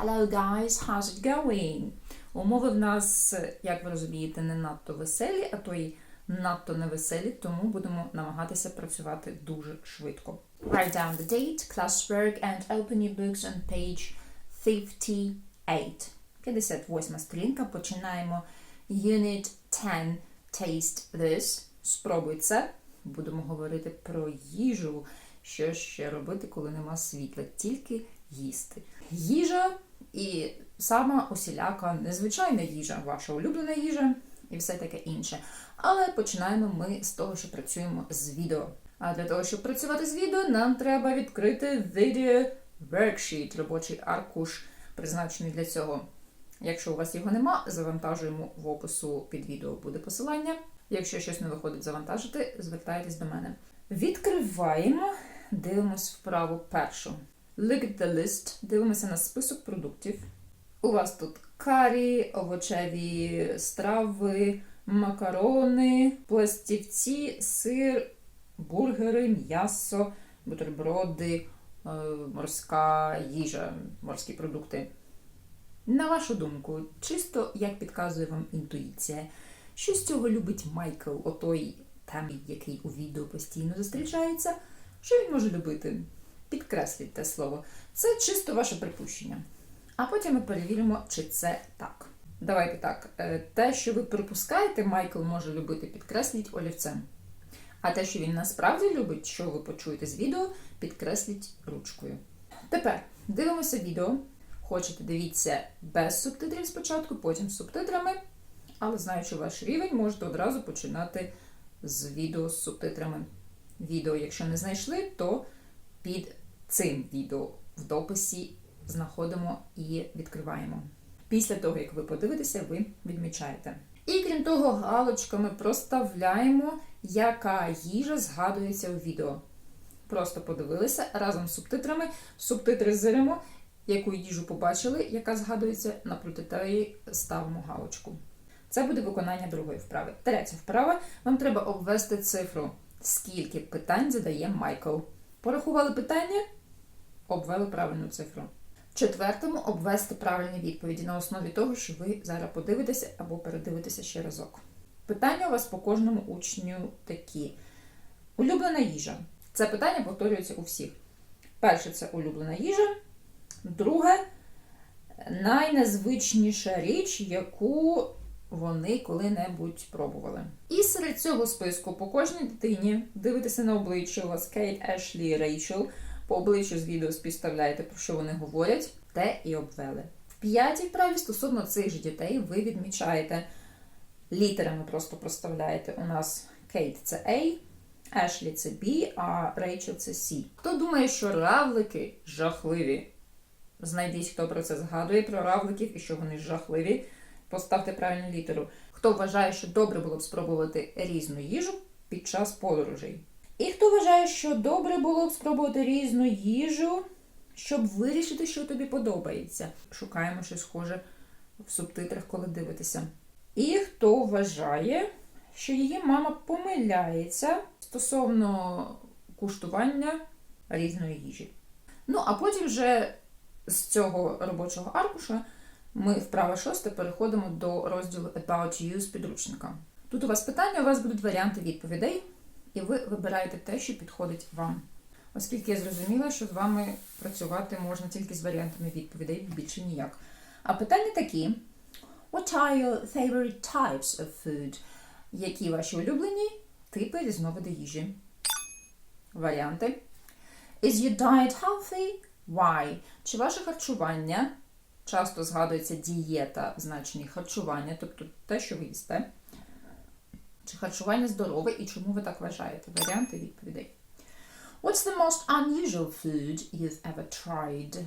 Hello guys, how's it going? Умови в нас, як ви розумієте, не надто веселі, а то й надто невеселі, тому будемо намагатися працювати дуже швидко. Write down the date, classwork and open your books on page 58. 58 сторінка. Починаємо Unit 10 Taste this. Спробуй це. Будемо говорити про їжу. Що ще робити, коли нема світла? Тільки їсти. Їжа і сама усіляка незвичайна їжа, ваша улюблена їжа і все таке інше. Але починаємо ми з того, що працюємо з відео. А для того, щоб працювати з відео, нам треба відкрити Video Worksheet, робочий аркуш, призначений для цього. Якщо у вас його нема, завантажуємо в опису під відео буде посилання. Якщо щось не виходить завантажити, звертайтесь до мене. Відкриваємо, дивимось вправо першу. Look at the list, дивимося на список продуктів. У вас тут карі, овочеві страви, макарони, пластівці, сир, бургери, м'ясо, бутерброди, е, морська їжа, морські продукти. На вашу думку, чисто як підказує вам інтуїція, що з цього любить Майкл, отой там, який у відео постійно зустрічається, що він може любити? Підкресліть те слово. Це чисто ваше припущення. А потім ми перевіримо, чи це так. Давайте так. е, Те, що ви припускаєте, Майкл може любити, підкресліть олівцем. А те, що він насправді любить, що ви почуєте з відео, підкресліть ручкою. Тепер дивимося відео. Хочете, дивіться без субтитрів спочатку, потім з субтитрами. Але знаючи ваш рівень, можете одразу починати з відео з субтитрами. Відео, якщо не знайшли, то під цим відео в дописі знаходимо і відкриваємо. Після того, як ви подивитеся, ви відмічаєте. І крім того, галочками проставляємо, яка їжа згадується у відео. Просто подивилися разом з субтитрами, субтитри зиримо, яку їжу побачили, яка згадується, напроти тієї ставимо галочку. Це буде виконання другої вправи. Третя вправа. Вам треба обвести цифру, скільки питань задає Майкл. Порахували питання, обвели правильну цифру. В четвертому обвести правильні відповіді на основі того, що ви зараз подивитеся або передивитеся ще разок. Питання у вас по кожному учню такі. Улюблена їжа. Це питання повторюється у всіх. Перше це улюблена їжа. Друге найнезвичніша річ, яку вони коли-небудь пробували. І серед цього списку по кожній дитині дивитеся на обличчя. У вас Кейт, Ешлі, Рейчел. По обличчю з відео співставляєте, про що вони говорять, те і обвели. В п'ятій вправі стосовно цих же дітей ви відмічаєте літерами, просто проставляєте. У нас Кейт це A, Ешлі це B, а Рейчел це C. Хто думає, що равлики жахливі? Знайдіть, хто про це згадує, про равликів і що вони жахливі. Поставте правильну літеру. Хто вважає, що добре було б спробувати різну їжу під час подорожей? І хто вважає, що добре було б спробувати різну їжу, щоб вирішити, що тобі подобається. Шукаємо щось схоже в субтитрах, коли дивитеся. І хто вважає, що її мама помиляється стосовно куштування різної їжі. Ну, а потім вже з цього робочого аркуша ми вправо шосте переходимо до розділу About You з підручника. Тут у вас питання, у вас будуть варіанти відповідей, і ви вибираєте те, що підходить вам. Оскільки я зрозуміла, що з вами працювати можна тільки з варіантами відповідей, більше ніяк. А питання такі: What are your favorite types of food? Які ваші улюблені типи різновиди їжі? Варіанти. Is your diet healthy? Why? Чи ваше харчування? Часто згадується дієта в значенні харчування, тобто те, що ви їсте. Чи харчування здорове і чому ви так вважаєте? Варіанти відповідей. What's the most unusual food you've ever tried?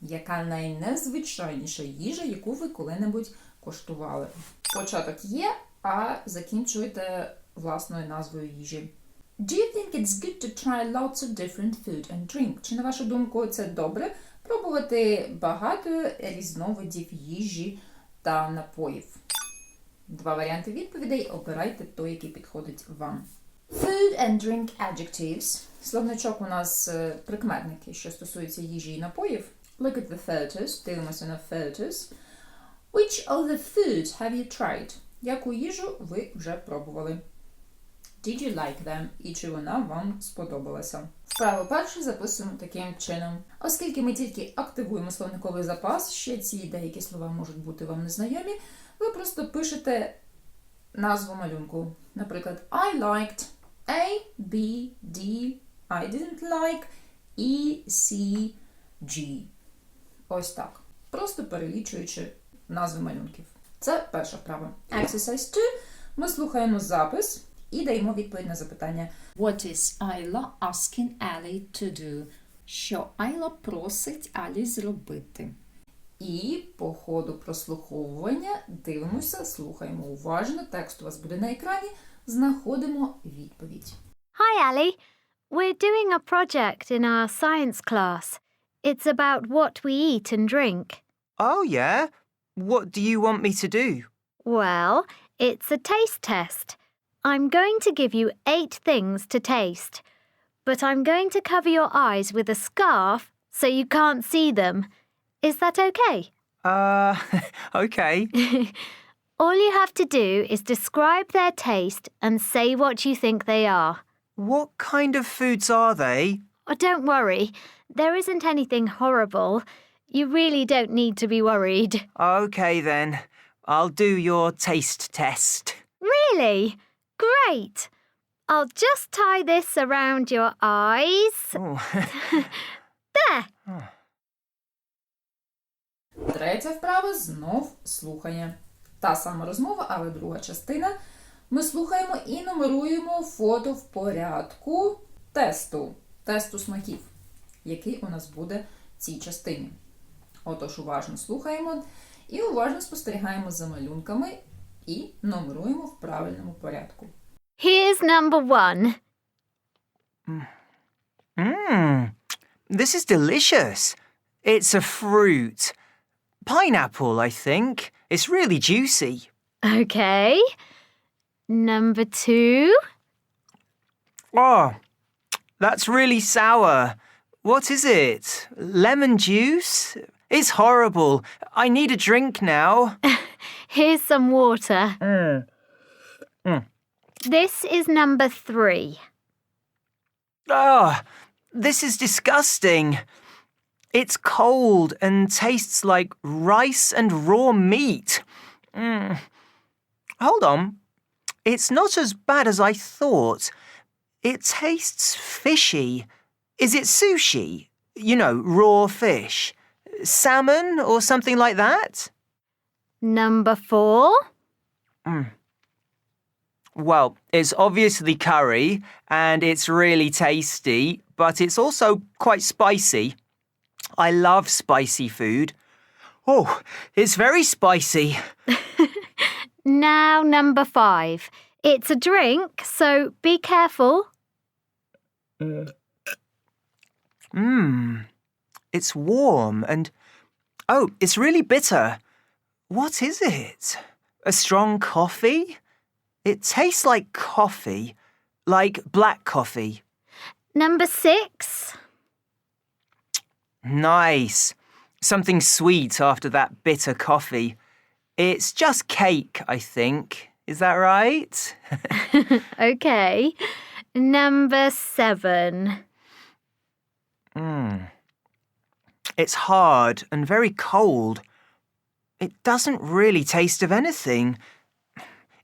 Яка найнезвичайніша їжа, яку ви коли-небудь коштували? Початок є, а закінчуєте власною назвою їжі. Do you think it's good to try lots of different food and drink? Чи на вашу думку це добре пробувати багато різновидів їжі та напоїв? Два варіанти відповідей. Обирайте той, який підходить вам. Food and drink adjectives. Словничок у нас е, прикметники, що стосуються їжі і напоїв. Look at the photos. Дивимося на photos. Which of the foods have you tried? Яку їжу ви вже пробували? Did you like them? І чи вона вам сподобалася? Вправо перше записуємо таким чином. Оскільки ми тільки активуємо словниковий запас, ще ці деякі слова можуть бути вам незнайомі, ви просто пишете назву малюнку. Наприклад, I liked A, B, D, I didn't like E, C, G. Ось так. Просто перелічуючи назви малюнків. Це перша вправа. Exercise 2. Ми слухаємо запис і даємо відповідь на запитання. What is Ayla asking Ali to do? Що Айла просить Алі зробити? І по ходу прослуховування дивимося, слухаємо уважно. Текст у вас буде на екрані. Знаходимо відповідь. Hi, Ali. We're doing a project in our science class. It's about what we eat and drink. Oh, yeah? What do you want me to do? Well, it's a taste test. I'm going to give you eight things to taste, but I'm going to cover your eyes with a scarf so you can't see them. Is that okay? Uh, okay. All you have to do is describe their taste and say what you think they are. What kind of foods are they? Oh, don't worry, there isn't anything horrible. You really don't need to be worried. Okay, then. I'll do your taste test. Really? Great! I'll just tie this around your eyes. Oh, There! Третя вправа знов слухання. Та сама розмова, але друга частина. Ми слухаємо і нумеруємо фото в порядку тесту, тесту смаків, який у нас буде в цій частині. Отож, уважно слухаємо і уважно спостерігаємо за малюнками і нумеруємо в правильному порядку. Here's number one. mmm. This is delicious. It's a fruit. Pineapple, I think. It's really juicy. Okay. Number two. Oh, that's really sour. What is it? Lemon juice? It's horrible. I need a drink now. Here's some water. Mm. This is number three. Oh, this is disgusting. It's cold and tastes like rice and raw meat. Mm. Hold on. It's not as bad as I thought. It tastes fishy. Is it sushi? You know, raw fish. Salmon or something like that? Number four. Hmm. Well, it's obviously curry and it's really tasty, but it's also quite spicy. I love spicy food. Oh, it's very spicy. Now, number five. It's a drink, so be careful. Mmm. It's warm and. Oh, it's really bitter. What is it? A strong coffee? It tastes like coffee, like black coffee. Number six. Nice. Something sweet after that bitter coffee. It's just cake, I think. Is that right? Okay. Number seven. Mm. It's hard and very cold. It doesn't really taste of anything.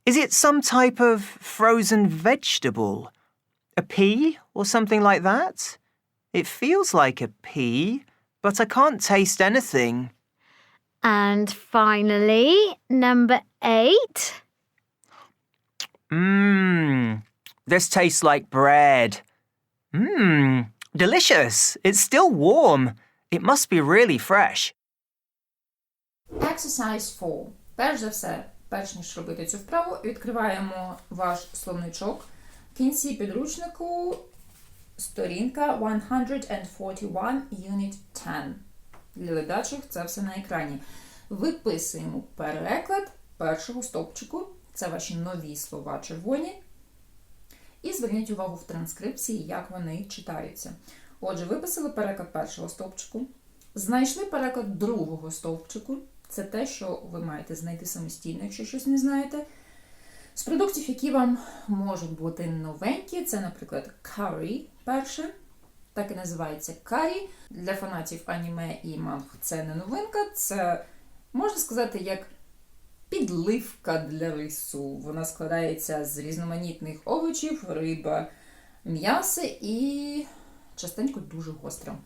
Is it some type of frozen vegetable? A pea or something like that? It feels like a pea, but I can't taste anything. And finally, number eight. Mmm. This tastes like bread. Mmm. Delicious. It's still warm. It must be really fresh. Exercise 4. Перш за все, перш ніж робити цю вправу, відкриваємо ваш словничок. В кінці підручнику сторінка 141, Unit 10. Для ледачих це все на екрані. Виписуємо переклад першого стовпчику. Це ваші нові слова червоні. І зверніть увагу в транскрипції, як вони читаються. Отже, виписали переклад першого стовпчику. Знайшли переклад другого стовпчику. Це те, що ви маєте знайти самостійно, якщо щось не знаєте. З продуктів, які вам можуть бути новенькі, це, наприклад, curry перше. Так і називається карі. Для фанатів аніме і манг це не новинка, це можна сказати як підливка для рису. Вона складається з різноманітних овочів, риба, м'яса і частенько дуже гостра.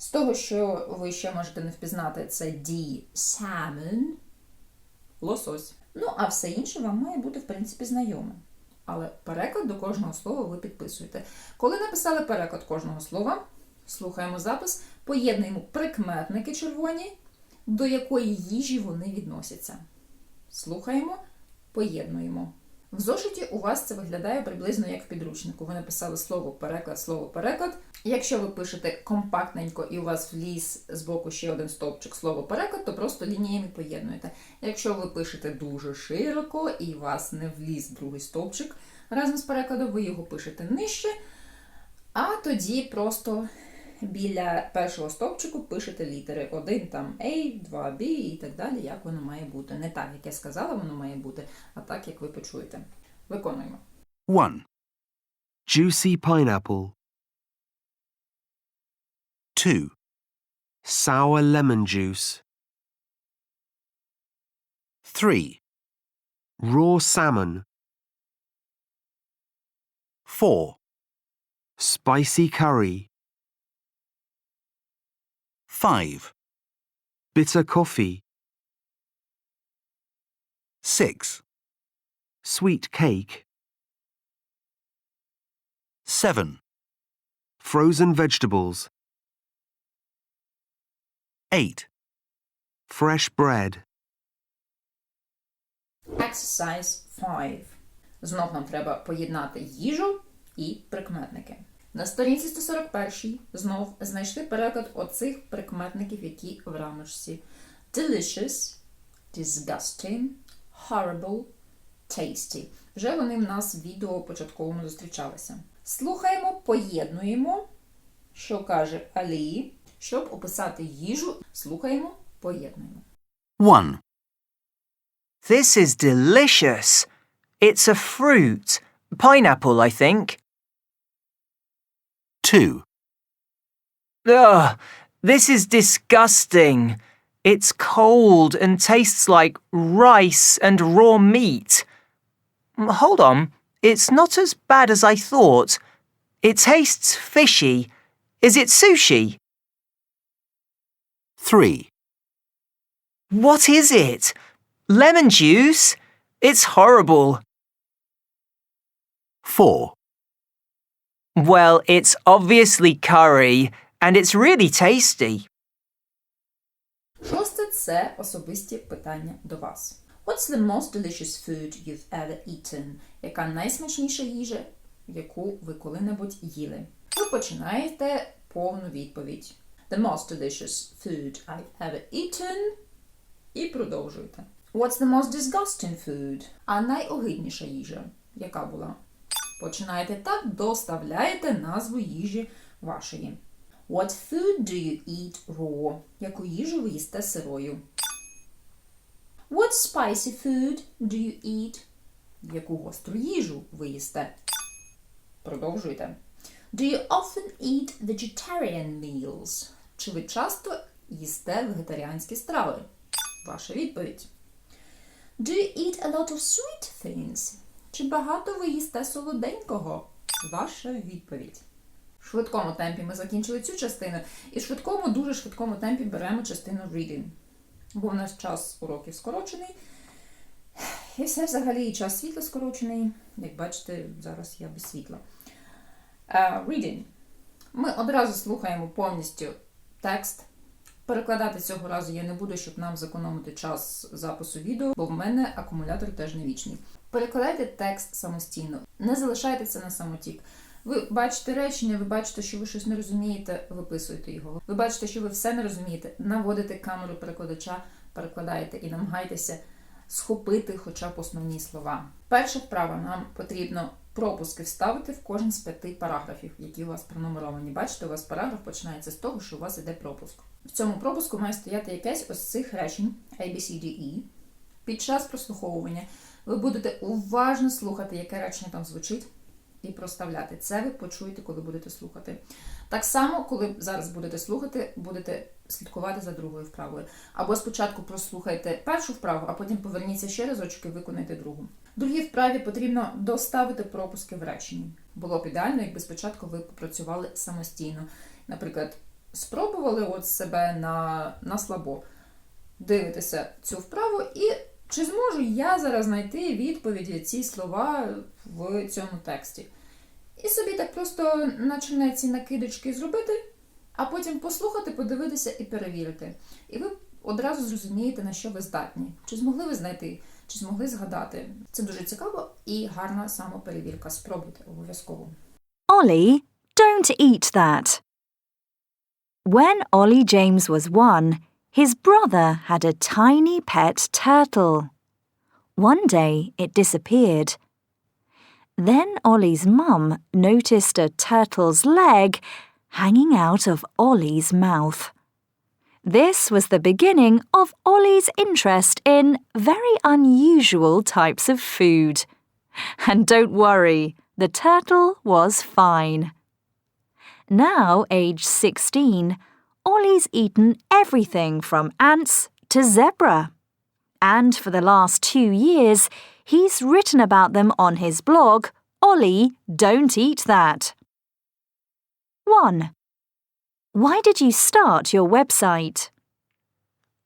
З того, що ви ще можете не впізнати, це D salmon, лосось. Ну, а все інше вам має бути, в принципі, знайоме. Але переклад до кожного слова ви підписуєте. Коли написали переклад кожного слова, слухаємо запис, поєднуємо прикметники червоні, до якої їжі вони відносяться. Слухаємо, поєднуємо. В зошиті у вас це виглядає приблизно як в підручнику. Ви написали слово переклад, слово переклад. Якщо ви пишете компактненько і у вас вліз з боку ще один стовпчик слово переклад, то просто лініями поєднуєте. Якщо ви пишете дуже широко і у вас не вліз другий стовпчик разом з перекладом, ви його пишете нижче, а тоді просто біля першого стовпчику пишете літери. Один там A, 2 B і так далі, як воно має бути. Не так, як я сказала, воно має бути, а так, як ви почуєте. Виконуємо. 1. Juicy pineapple. 2. Sour lemon juice. 3. Raw salmon. 4. Spicy curry. 5, Bitter coffee. 6, Sweet cake. 7, Frozen vegetables. 8, Fresh bread. Exercise 5. Знов нам треба поєднати їжу і прикметники. На сторінці 141 знов знайшли переклад оцих прикметників, які в рамочці. Delicious, disgusting, horrible, tasty. Вже вони в нас в відео початковому зустрічалися. Слухаємо, поєднуємо, що каже Алі. Щоб описати їжу, слухаємо, поєднуємо. 1, This is delicious. It's a fruit. Pineapple, I think. 2, Ugh, this is disgusting. It's cold and tastes like rice and raw meat. Hold on, it's not as bad as I thought. It tastes fishy. Is it sushi? 3, What is it? Lemon juice? It's horrible. 4, Well, it's obviously curry, and it's really tasty. Шосте це особисті питання до вас. What's the most delicious food you've ever eaten? Яка найсмачніша їжа, яку ви коли-небудь їли? Ви починаєте повну відповідь. The most delicious food I've ever eaten. І продовжуєте. What's the most disgusting food? А найогидніша їжа, яка була? Починаєте так, доставляєте назву їжі вашої. What food do you eat raw? Яку їжу ви їсте сирою? What spicy food do you eat? Яку гостру їжу ви їсте? Продовжуйте. Do you often eat vegetarian meals? Чи ви часто їсте вегетаріанські страви? Ваша відповідь. Do you eat a lot of sweet things? Чи багато ви їсте солоденького? Ваша відповідь. В швидкому темпі ми закінчили цю частину, і в швидкому, дуже швидкому темпі беремо частину reading. Бо в нас час уроків скорочений. І все взагалі і час світла скорочений. Як бачите, зараз я без світла. Uh, reading. Ми одразу слухаємо повністю текст. Перекладати цього разу я не буду, щоб нам зекономити час запису відео, бо в мене акумулятор теж не вічний. Перекладайте текст самостійно, не залишайте це на самотік. Ви бачите речення, ви бачите, що ви щось не розумієте, виписуєте його. Ви бачите, що ви все не розумієте, наводите камеру перекладача, перекладаєте і намагайтеся схопити хоча б основні слова. Перша вправа нам потрібно пропуски вставити в кожен з п'яти параграфів, які у вас пронумеровані. Бачите, у вас параграф починається з того, що у вас іде пропуск. В цьому пропуску має стояти якесь ось цих речень A, B, C, D, E. Під час прослуховування ви будете уважно слухати, яке речення там звучить, і проставляти. Це ви почуєте, коли будете слухати. Так само, коли зараз будете слухати, будете слідкувати за другою вправою. Або спочатку прослухайте першу вправу, а потім поверніться ще разочок і виконайте другу. Другій вправі потрібно доставити пропуски в реченні. Було б ідеально, якби спочатку ви попрацювали самостійно. Наприклад, спробували от себе на, на слабо. Дивитеся цю вправу і чи зможу я зараз знайти відповіді ці слова в цьому тексті. І собі так просто начинає ці накидочки зробити, а потім послухати, подивитися і перевірити. І ви одразу зрозумієте, на що ви здатні. Чи змогли ви знайти, чи змогли згадати. Це дуже цікаво і гарна самоперевірка. Спробуйте обов'язково. Ollie, don't eat that. When Ollie James was one, his brother had a tiny pet turtle. One day it disappeared. Then Ollie's mum noticed a turtle's leg hanging out of Ollie's mouth. This was the beginning of Ollie's interest in very unusual types of food. And don't worry, the turtle was fine. Now, age 16, Ollie's eaten everything from ants to zebra. And for the last two years, he's written about them on his blog, Ollie, Don't Eat That. 1. Why did you start your website?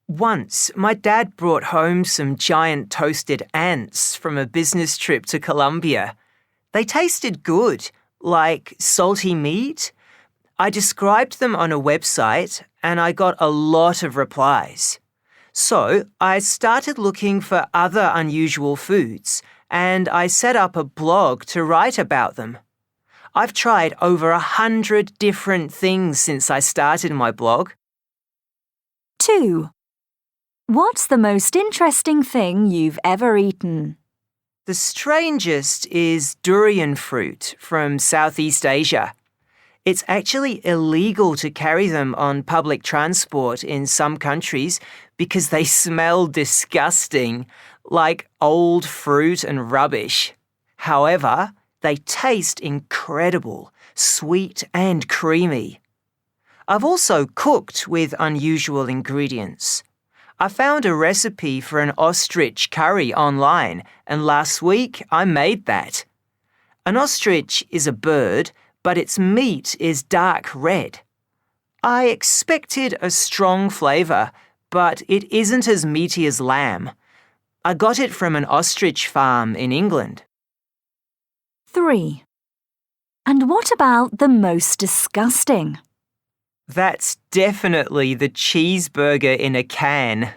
Once, my dad brought home some giant toasted ants from a business trip to Colombia. They tasted good, like salty meat. I described them on a website and I got a lot of replies. So I started looking for other unusual foods and I set up a blog to write about them. I've tried over a hundred different things since I started my blog. 2. What's the most interesting thing you've ever eaten? The strangest is durian fruit from Southeast Asia. It's actually illegal to carry them on public transport in some countries because they smell disgusting, like old fruit and rubbish. However, they taste incredible, sweet and creamy. I've also cooked with unusual ingredients. I found a recipe for an ostrich curry online, and last week I made that. An ostrich is a bird, but its meat is dark red. I expected a strong flavour, but it isn't as meaty as lamb. I got it from an ostrich farm in England. 3. And what about the most disgusting? That's definitely the cheeseburger in a can.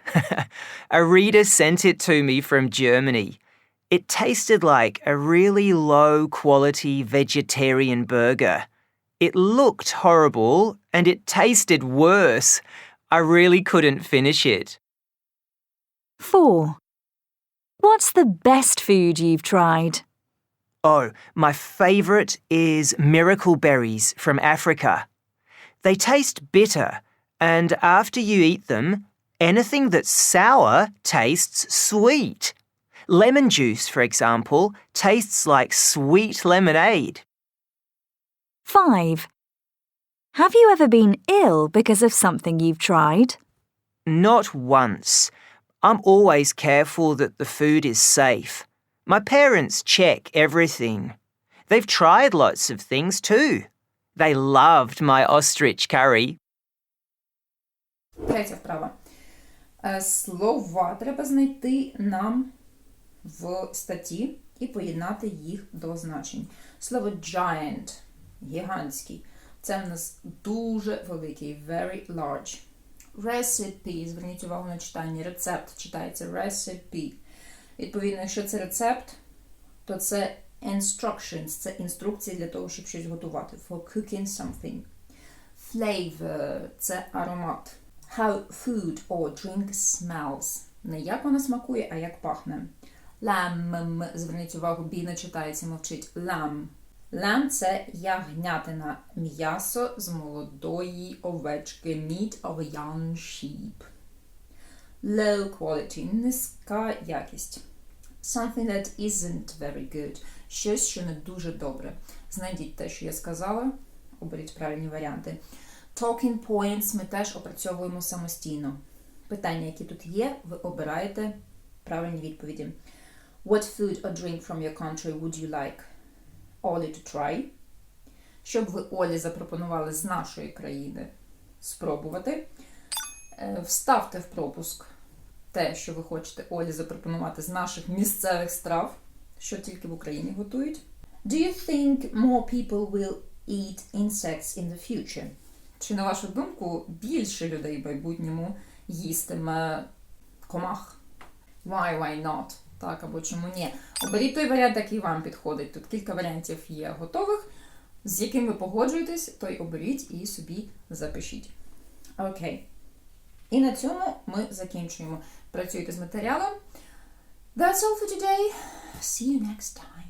a reader sent it to me from Germany. It tasted like a really low quality vegetarian burger. It looked horrible and it tasted worse. I really couldn't finish it. 4. What's the best food you've tried? Oh, my favourite is miracle berries from Africa. They taste bitter, and after you eat them, anything that's sour tastes sweet. Lemon juice, for example, tastes like sweet lemonade. 5. Have you ever been ill because of something you've tried? Not once. I'm always careful that the food is safe. My parents check everything. They've tried lots of things too. They loved my ostrich curry. Третя вправа. Е, Слова треба знайти нам в статті і поєднати їх до значень. Слово giant гігантський. Це в нас дуже великий, very large. Recipe, зверніть увагу на читання. Рецепт читається recipe. Відповідно, якщо це рецепт, то це instructions, це інструкції для того, щоб щось готувати. For cooking something. Flavor – це аромат. How food or drink smells. Не як вона смакує, а як пахне. Lamb. Зверніть увагу, бі не читається, мовчить. Lamb. Lamb – це ягнятина, м'ясо з молодої овечки, meat of a young sheep. Low quality – низька якість. Something that isn't very good. Щось, що не дуже добре. Знайдіть те, що я сказала, оберіть правильні варіанти. Talking points ми теж опрацьовуємо самостійно. Питання, які тут є, ви обираєте правильні відповіді. What food or drink from your country would you like Олі to try? Що б ви Олі запропонували з нашої країни спробувати? Е, Вставте в пропуск те, що ви хочете Олі запропонувати з наших місцевих страв, що тільки в Україні готують. Do you think more people will eat insects in the future? Чи, на вашу думку, більше людей в майбутньому їстиме комах? Why, why not? Так, або чому ні? Оберіть той варіант, який вам підходить. Тут кілька варіантів є готових. З яким ви погоджуєтесь, той оберіть і собі запишіть. Окей. І на цьому ми закінчуємо. Працюйте з матеріалом. That's all for today. See you next time.